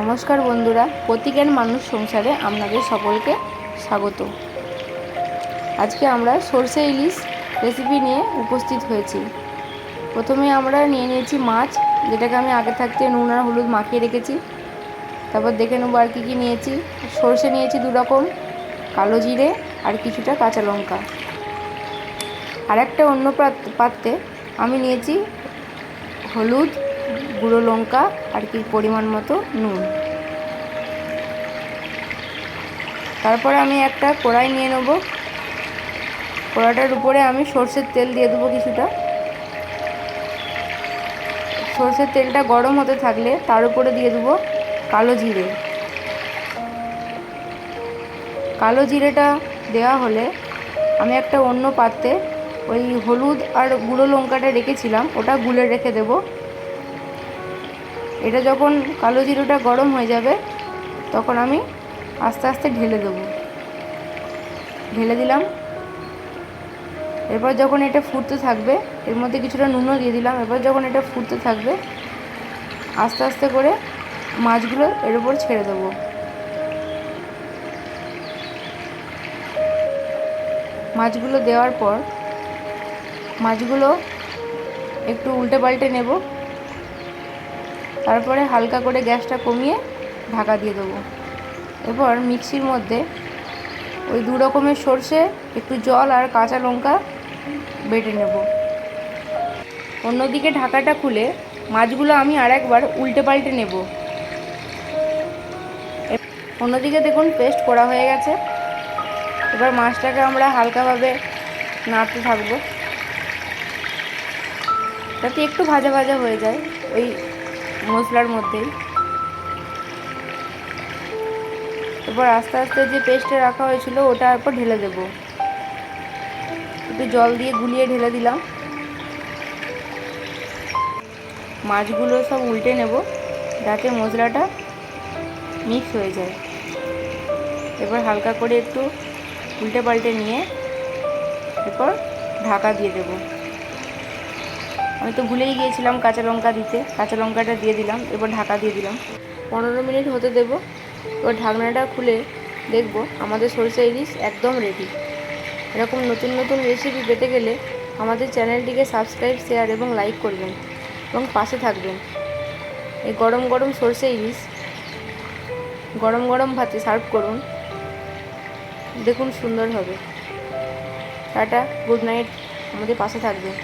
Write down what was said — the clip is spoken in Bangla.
নমস্কার বন্ধুরা প্রতীকের মানুষ সংসারে আপনাদের সকলকে স্বাগত। আজকে আমরা সর্ষে ইলিশ রেসিপি নিয়ে উপস্থিত হয়েছি। প্রথমে আমরা নিয়ে নিয়েছি মাছ, যেটাকে আমি আগে থাকতে নুন আর হলুদ মাখিয়ে রেখেছি। তারপর দেখে নেব আর কী কী নিয়েছি। সর্ষে নিয়েছি দু রকম, কালো জিরে আর কিছুটা কাঁচা লঙ্কা। আর একটা অন্য পাত্রে আমি নিয়েছি হলুদ গুঁড়ো লঙ্কা আর কি পরিমাণ মতো নুন। তারপরে আমি একটা কড়াই নিয়ে নেব। কড়াটার উপরে আমি সর্ষের তেল দিয়ে দেবো কিছুটা। সর্ষের তেলটা গরম হতে থাকলে তার উপরে দিয়ে দেবো কালো জিরে। কালো জিরেটা দেওয়া হলে আমি একটা অন্য পাত্রে ওই হলুদ আর গুঁড়ো লঙ্কাটা রেখেছিলাম, ওটা গুলে রেখে দেবো। এটা যখন কালো জিরোটা গরম হয়ে যাবে, তখন আমি আস্তে আস্তে ঢেলে দেবো। ঢেলে দিলাম। এরপর যখন এটা ফুটতে থাকবে, এর মধ্যে কিছুটা নুনও দিয়ে দিলাম। এরপর যখন এটা ফুটতে থাকবে, আস্তে আস্তে করে মাছগুলো এর উপর ছেড়ে দেবো। মাছগুলো দেওয়ার পর, মাছগুলো একটু উল্টে পাল্টে নেব। তারপরে হালকা করে গ্যাসটা কমিয়ে ঢাকা দিয়ে দেবো। এরপর মিক্সির মধ্যে ওই দু রকমের সর্ষে, একটু জল আর কাঁচা লঙ্কা বেটে নেব। অন্যদিকে ঢাকাটা খুলে মাছগুলো আমি আর একবার উল্টে পাল্টে নেব। অন্যদিকে দেখুন পেস্ট করা হয়ে গেছে। এবার মাছটাকে আমরা হালকাভাবে নাড়তে থাকব। যাতে একটু ভাজা ভাজা হয়ে যায়। ওই মশলার মধ্যেই এরপর আস্তে আস্তে যে পেস্টটা রাখা হয়েছিল, ওটা এরপর ঢেলে দেব। একটু জল দিয়ে গুলিয়ে ঢেলে দিলাম। মাছগুলো সব উল্টে নেব, যাতে মশলাটা মিক্স হয়ে যায়। এবার হালকা করে একটু উল্টে পাল্টে নিয়ে এরপর ঢাকা দিয়ে দেবো। আমি তো ভুলেই গিয়েছিলাম কাঁচা লঙ্কা দিতে। কাঁচা লঙ্কাটা দিয়ে দিলাম, এবার ঢাকা দিয়ে দিলাম। পনেরো মিনিট হতে দেব। এবার ঢাকনাটা খুলে দেখব আমাদের সরষে ইলিশ একদম রেডি এরকম নতুন নতুন রেসিপি পেতে গেলে আমাদের চ্যানেলটিকে সাবস্ক্রাইব শেয়ার এবং লাইক করবেন এবং পাশে থাকবেন। এই গরম গরম সরষে ইলিশ গরম গরম ভাতে সার্ভ করুন। দেখুন সুন্দর হবে। টাটা গুড নাইট আমাদের পাশে থাকবেন।